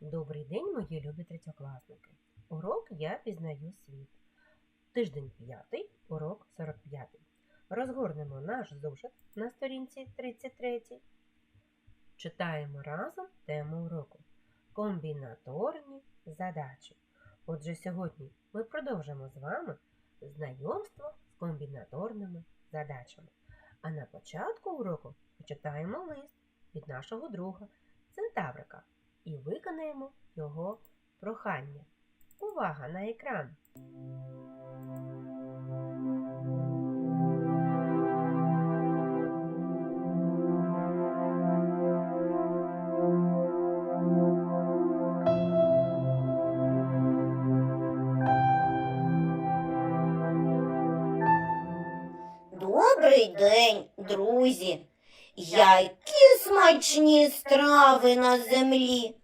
Добрий день, мої любі третьокласники. Урок Я пізнаю світ. Тиждень п'ятий, урок 45. Розгорнемо наш зошит на сторінці 33. Читаємо разом тему уроку Комбінаторні задачі. Отже, сьогодні ми продовжимо з вами знайомство з комбінаторними задачами. А на початку уроку почитаємо лист від нашого друга Центаврика і виконаємо його прохання. Увага на екран! Добрий день, друзі. Які смачні страви на землі.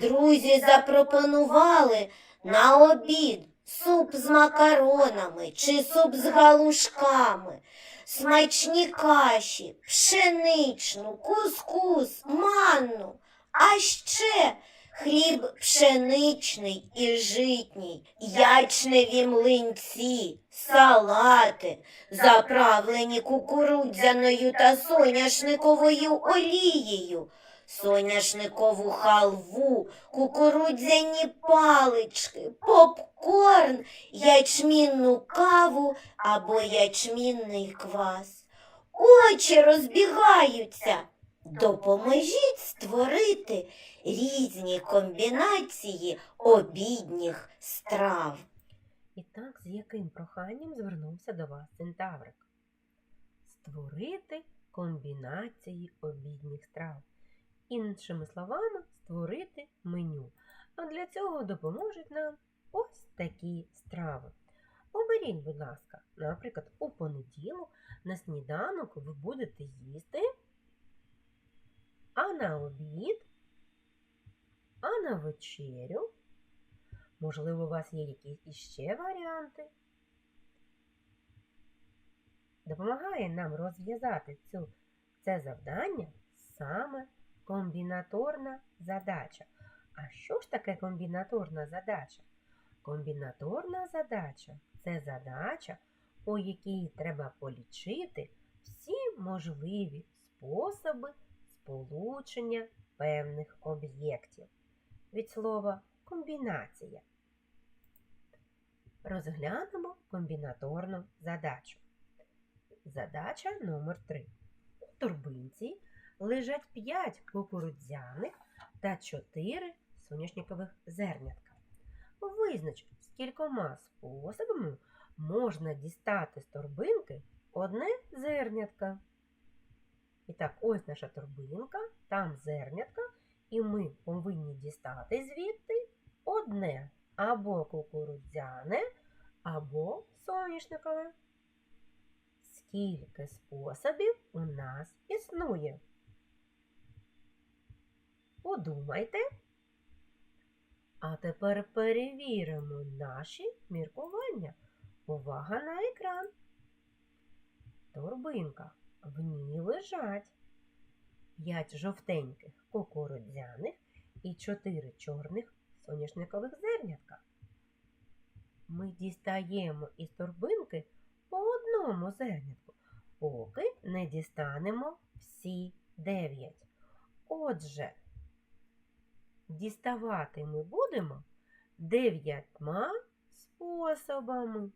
Друзі запропонували на обід суп з макаронами чи суп з галушками, смачні каші, пшеничну, кускус, манну, а ще хліб пшеничний і житній, ячневі млинці, салати, заправлені кукурудзяною та соняшниковою олією, соняшникову халву, кукурудзяні палички, попкорн, ячмінну каву або ячмінний квас. Очі розбігаються. Допоможіть створити різні комбінації обідніх страв. І так, з яким проханням звернувся до вас Центаврик? Створити комбінації обідніх страв. Іншими словами, створити меню. А для цього допоможуть нам ось такі страви. Оберіть, будь ласка, наприклад, у понеділок на сніданок ви будете їсти, а на обід, а на вечерю. Можливо, у вас є якісь іще варіанти. Допомагає нам розв'язати це завдання саме комбінаторна задача. А що ж таке комбінаторна задача? Комбінаторна задача це задача, у якій треба полічити всі можливі способи сполучення певних об'єктів. Від слова комбінація. Розглянемо комбінаторну задачу. Задача номер 3 У торбинці лежать 5 кукурудзяних та 4 соняшникових зернятка. Визнач, з кількома способами можна дістати з торбинки одне зернятка. І так, ось наша торбинка, там зернятка, і ми повинні дістати звідти одне або кукурудзяне, або соняшникове. Скільки способів у нас існує? Подумайте. А тепер перевіримо наші міркування. Увага на екран. Торбинка. В ній лежать 5 жовтеньких кукурудзяних і 4 чорних соняшникових зернятка. Ми дістаємо із торбинки по одному зернятку, поки не дістанемо всі 9. Отже, діставати ми будемо дев'ятьма способами.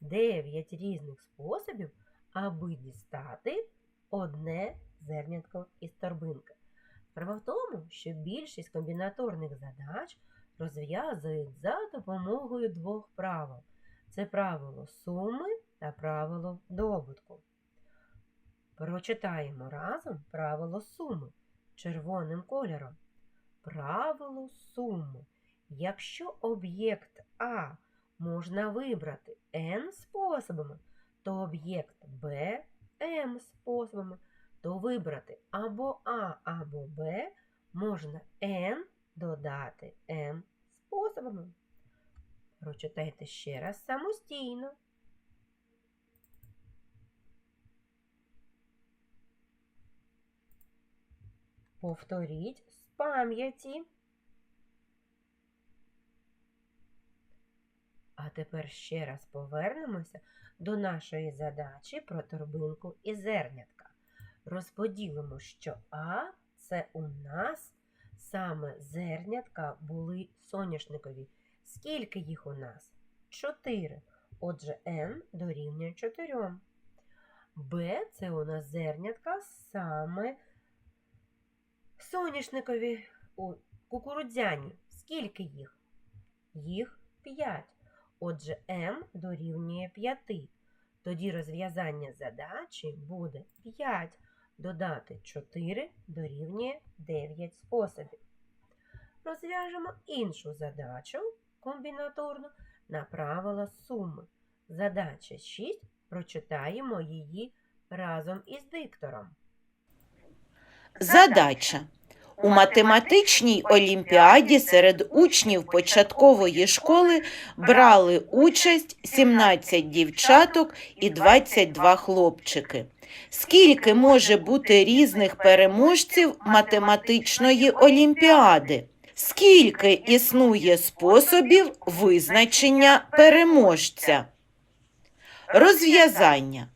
Дев'ять різних способів, аби дістати одне зернятко із торбинки. Справа в тому, що більшість комбінаторних задач розв'язують за допомогою двох правил. Це правило суми та правило добутку. Прочитаємо разом правило суми червоним кольором. Правило суми. Якщо об'єкт А можна вибрати n способами, то об'єкт Б m способами, то вибрати або А, або Б можна n додати m способами. Прочитайте ще раз самостійно. Повторіть пам'яті. А тепер ще раз повернемося до нашої задачі про торбинку і зернятка. Розподілимо, що А це у нас саме зернятка були соняшникові. Скільки їх у нас? 4. Отже, N дорівнює 4. Б це у нас зернятка саме соняшникові, у кукурудзяні. Скільки їх? Їх 5. Отже, М дорівнює 5. Тоді розв'язання задачі буде 5 додати 4 дорівнює 9 способів. Розв'яжемо іншу задачу комбінаторну на правила суми. Задача 6. Прочитаємо її разом із диктором. Задача. У математичній олімпіаді серед учнів початкової школи брали участь 17 дівчаток і 22 хлопчики. Скільки може бути різних переможців математичної олімпіади? Скільки існує способів визначення переможця? Розв'язання.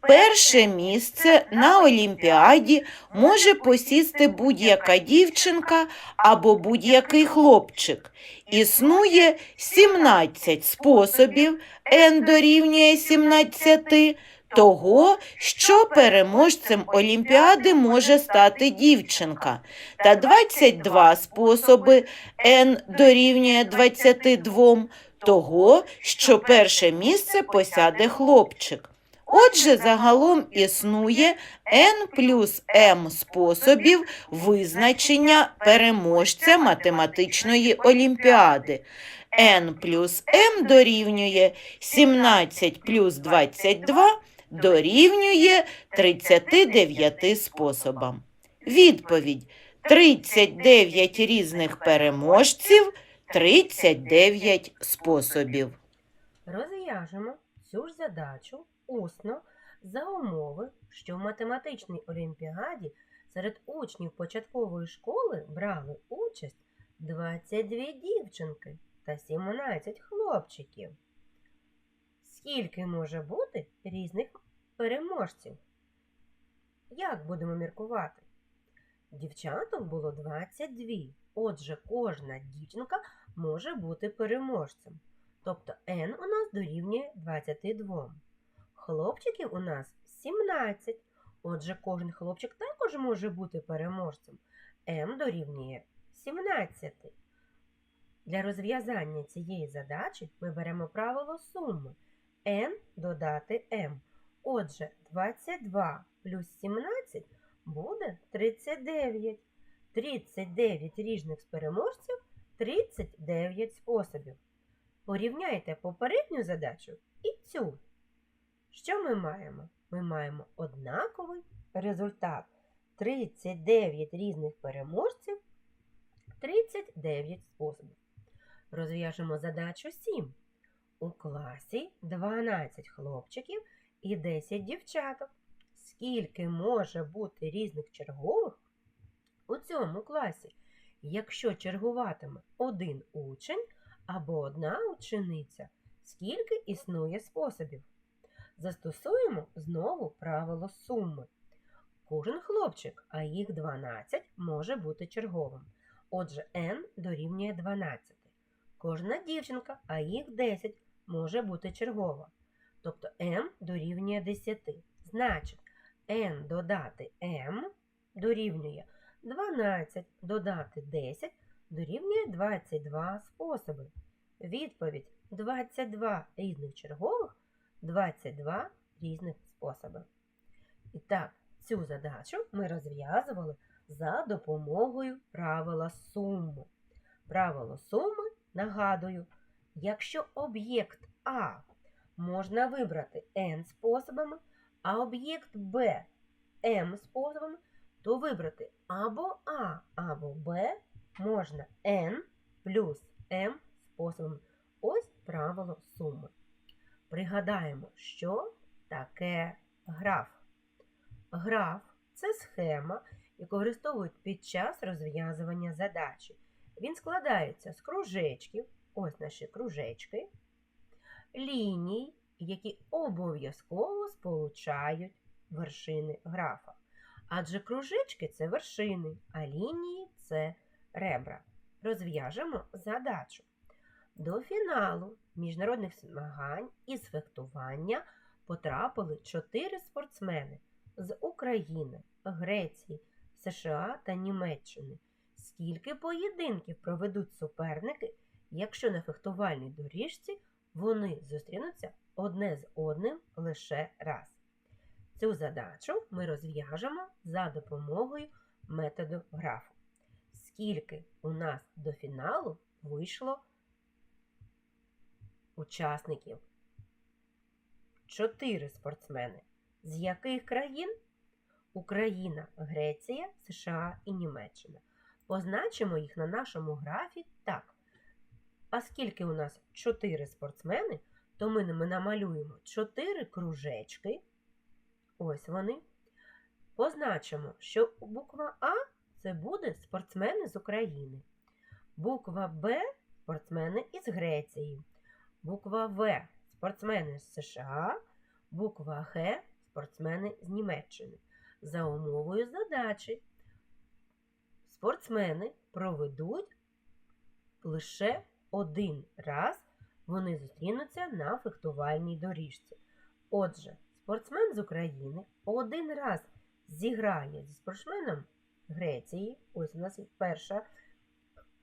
Перше місце на Олімпіаді може посісти будь-яка дівчинка або будь-який хлопчик. Існує 17 способів, n дорівнює 17, того, що переможцем Олімпіади може стати дівчинка, та 22 способи n дорівнює 22, того, що перше місце посяде хлопчик. Отже, загалом існує n плюс m способів визначення переможця математичної олімпіади. n плюс m дорівнює 17 плюс 22 дорівнює 39 способам. Відповідь 39 різних переможців, 39 способів. Розв'яжемо цю ж задачу усно за умови, що в математичній олімпіаді серед учнів початкової школи брали участь 22 дівчинки та 17 хлопчиків. Скільки може бути різних переможців? Як будемо міркувати? Дівчаток було 22, отже, кожна дівчинка може бути переможцем. Тобто n у нас дорівнює 22. Хлопчиків у нас 17. Отже, кожен хлопчик також може бути переможцем. m дорівнює 17. Для розв'язання цієї задачі ми беремо правило суми n додати m. Отже, 22 плюс 17 буде 39. 39 різних переможців, 39 способів. Порівняйте попередню задачу і цю. Що ми маємо? Ми маємо однаковий результат. 39 різних переможців, 39 способів. Розв'яжемо задачу 7. У класі 12 хлопчиків і 10 дівчаток. Скільки може бути різних чергових у цьому класі, якщо чергуватиме один учень або одна учениця? Скільки існує способів? Застосуємо знову правило суми. Кожен хлопчик, а їх 12, може бути черговим. Отже, n дорівнює 12. Кожна дівчинка, а їх 10, може бути чергова. Тобто m дорівнює 10. Значить, n додати m дорівнює 12 додати 10 дорівнює 22 способи. Відповідь 22 різних чергових 22 різних способи. І так, цю задачу ми розв'язували за допомогою правила суми. Правило суми, нагадую, якщо об'єкт А можна вибрати n способами, а об'єкт Б m способами, то вибрати або А, або Б можна n плюс m способами. Ось правило суми. Пригадаємо, що таке граф. Граф це схема, яку використовують під час розв'язування задачі. Він складається з кружечків, ось наші кружечки, ліній, які обов'язково сполучають вершини графа. Адже кружечки це вершини, а лінії це ребра. Розв'яжемо задачу. До фіналу міжнародних змагань із фехтування потрапили чотири спортсмени з України, Греції, США та Німеччини. Скільки поєдинків проведуть суперники, якщо на фехтувальній доріжці вони зустрінуться одне з одним лише раз? Цю задачу ми розв'яжемо за допомогою методу графу. Скільки у нас до фіналу вийшло учасників? Чотири спортсмени. З яких країн? Україна, Греція, США і Німеччина. Позначимо їх на нашому графі так. Оскільки у нас чотири спортсмени, то ми ми намалюємо чотири кружечки. Ось вони. Позначимо, що буква А це буде спортсмени з України. Буква Б спортсмени із Греції. Буква В спортсмени з США. Буква Г спортсмени з Німеччини. За умовою задачі спортсмени проведуть лише один раз вони зустрінуться на фехтувальній доріжці. Отже, спортсмен з України один раз зіграє зі спортсменом Греції. Ось у нас перша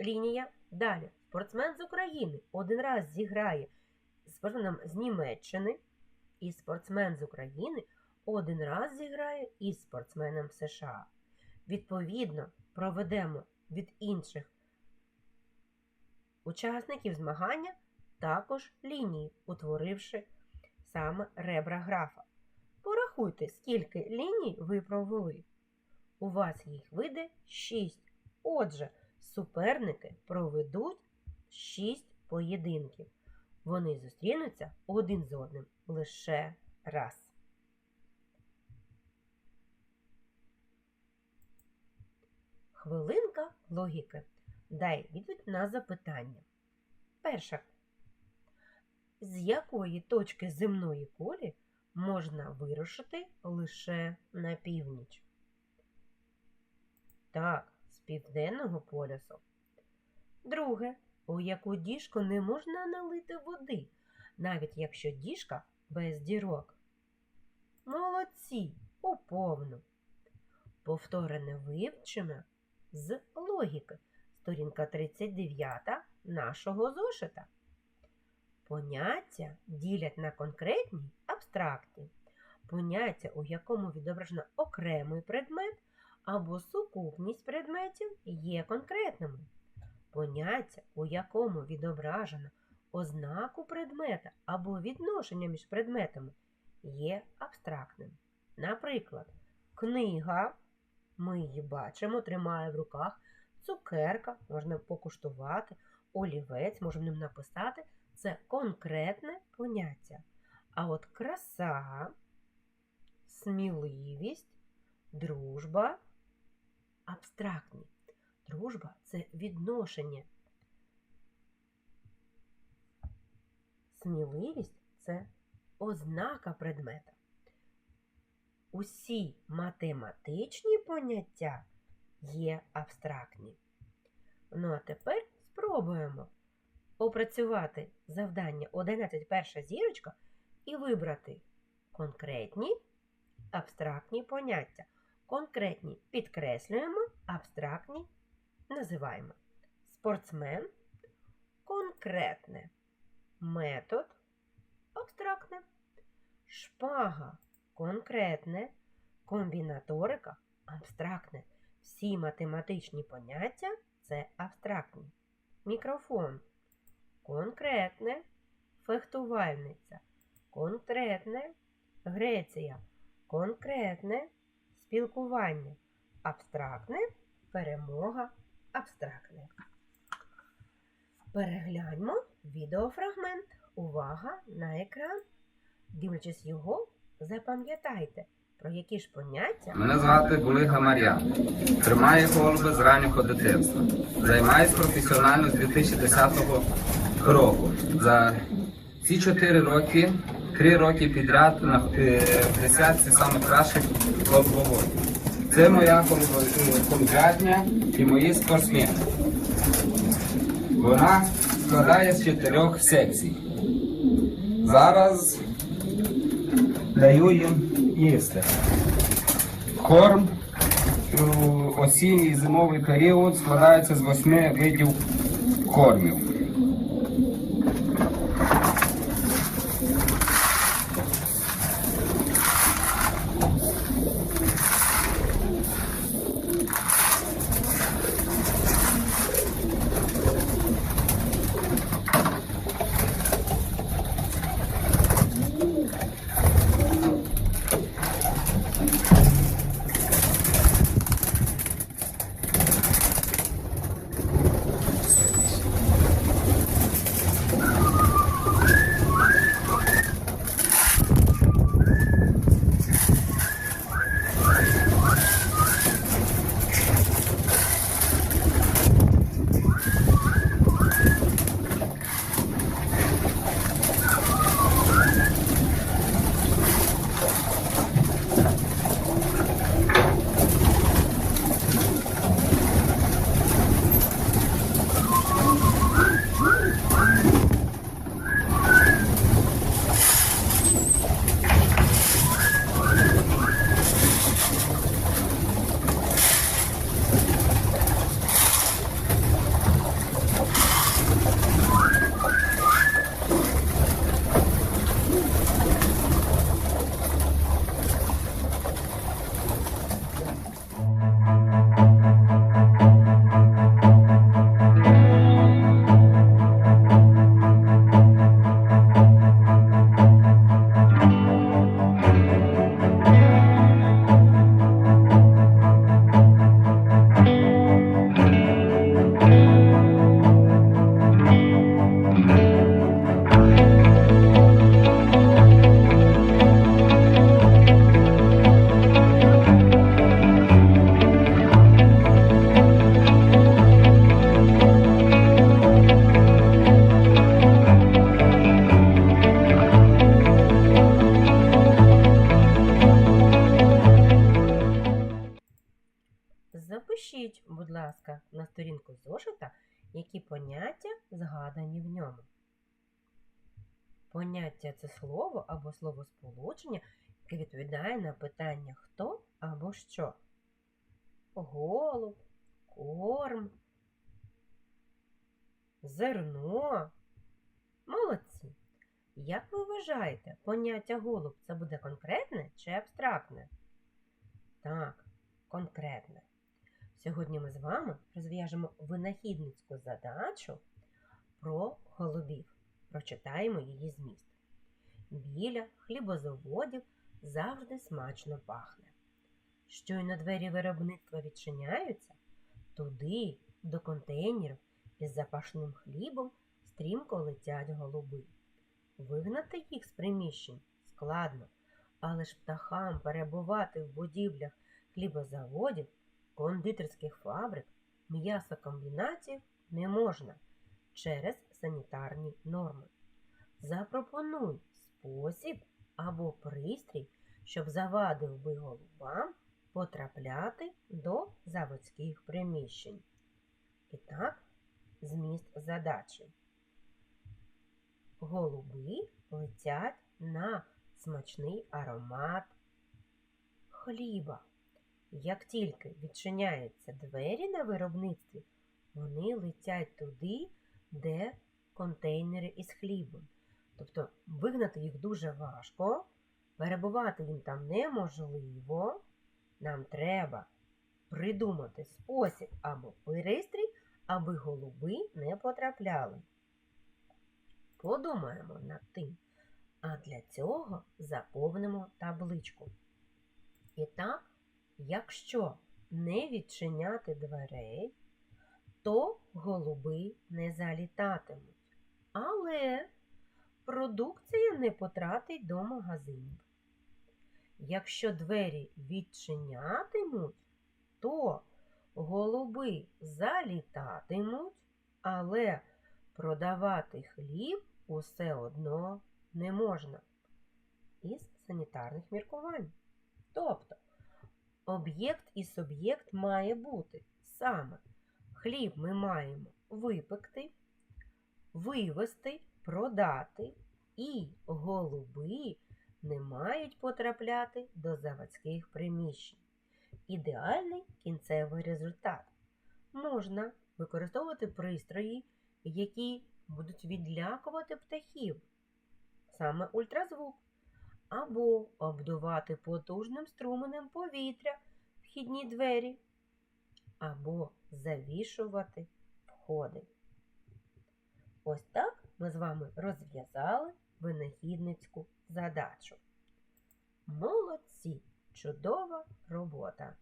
лінія. Далі спортсмен з України один раз зіграє з спортсменом з Німеччини, і спортсмен з України один раз зіграє із спортсменом США. Відповідно, проведемо від інших учасників змагання також лінії, утворивши саме ребра графа. Порахуйте, скільки ліній ви провели. У вас їх вийде 6. Отже, суперники проведуть 6 поєдинків. Вони зустрінуться один з одним лише раз. Хвилинка логіки. Дай відповідь на запитання. Перша. З якої точки земної кулі можна вирушити лише на північ? Так, південного полюсу. Друге. У яку діжку не можна налити води, навіть якщо діжка без дірок. Молодці, у повну. Повторене вивчимо з логіки. Сторінка 39 нашого зошита. Поняття ділять на конкретні й абстрактні. Поняття, у якому відображено окремий предмет або сукупність предметів, є конкретними. Поняття, у якому відображено ознаку предмета або відношення між предметами, є абстрактним. Наприклад, книга, ми її бачимо, тримає в руках цукерка, можна покуштувати, олівець, можемо ним написати. Це конкретне поняття. А от краса, сміливість, дружба абстрактні. Дружба це відношення. Сміливість це ознака предмета. Усі математичні поняття є абстрактні. Ну а тепер спробуємо опрацювати завдання 11 перша зірочка і вибрати конкретні абстрактні поняття. Конкретні підкреслюємо, абстрактні називаємо. Спортсмен конкретне. Метод абстрактне. Шпага конкретне. Комбінаторика абстрактне. Всі математичні поняття це абстрактні. Мікрофон конкретне. Фехтувальниця конкретне. Греція конкретне. Спілкування абстрактне. Перемога абстрактне. Перегляньмо відеофрагмент. Увага на екран. Дивлячись його, запам'ятайте, про які ж поняття Мене звати Булига Мар'ян. Тримаю голуби з раннього дитинства. Займаюсь професіонально з 2010 року. За Ці чотири роки, три роки підряд на е, десятці саме кращих. Це моя голубятня і мої спортсмени. Вона складає з чотирьох секцій. Зараз даю їм їсти. Корм у осінній зимовий період складається з восьми видів кормів. Запишіть, будь ласка, на сторінку зошита, які поняття згадані в ньому. Поняття це слово або словосполучення, яке відповідає на питання хто або що. Голуб, корм, зерно. Молодці. Як ви вважаєте, поняття голуб це буде конкретне чи абстрактне? Так, конкретне. Сьогодні ми з вами розв'яжемо винахідницьку задачу про голубів. Прочитаємо її зміст. Біля хлібозаводів завжди смачно пахне. Щойно двері виробництва відчиняються, туди, до контейнерів із запашним хлібом стрімко летять голуби. Вигнати їх з приміщень складно, але ж птахам перебувати в будівлях хлібозаводів кондитерських фабрик, м'ясокомбінатів не можна через санітарні норми. Запропонуй спосіб або пристрій, щоб завадив би голубам потрапляти до заводських приміщень. І так, зміст задачі. Голуби летять на смачний аромат хліба. Як тільки відчиняються двері на виробництві, вони летять туди, де контейнери із хлібом. Тобто вигнати їх дуже важко, перебувати їм там неможливо. Нам треба придумати спосіб або пристрій, аби голуби не потрапляли. Подумаємо над тим. А для цього заповнимо табличку. І так, Якщо не відчиняти дверей, то голуби не залітатимуть. Але продукція не потратить до магазинів. Якщо двері відчинятимуть, то голуби залітатимуть, але продавати хліб усе одно не можна із санітарних міркувань. Тобто об'єкт і суб'єкт має бути саме хліб ми маємо випекти, вивезти, продати, і голуби не мають потрапляти до заводських приміщень. Ідеальний кінцевий результат. Можна використовувати пристрої, які будуть відлякувати птахів, саме ультразвук, або обдувати потужним струменем повітря вхідні двері, або завішувати входи. Ось так ми з вами розв'язали винахідницьку задачу. Молодці! Чудова робота!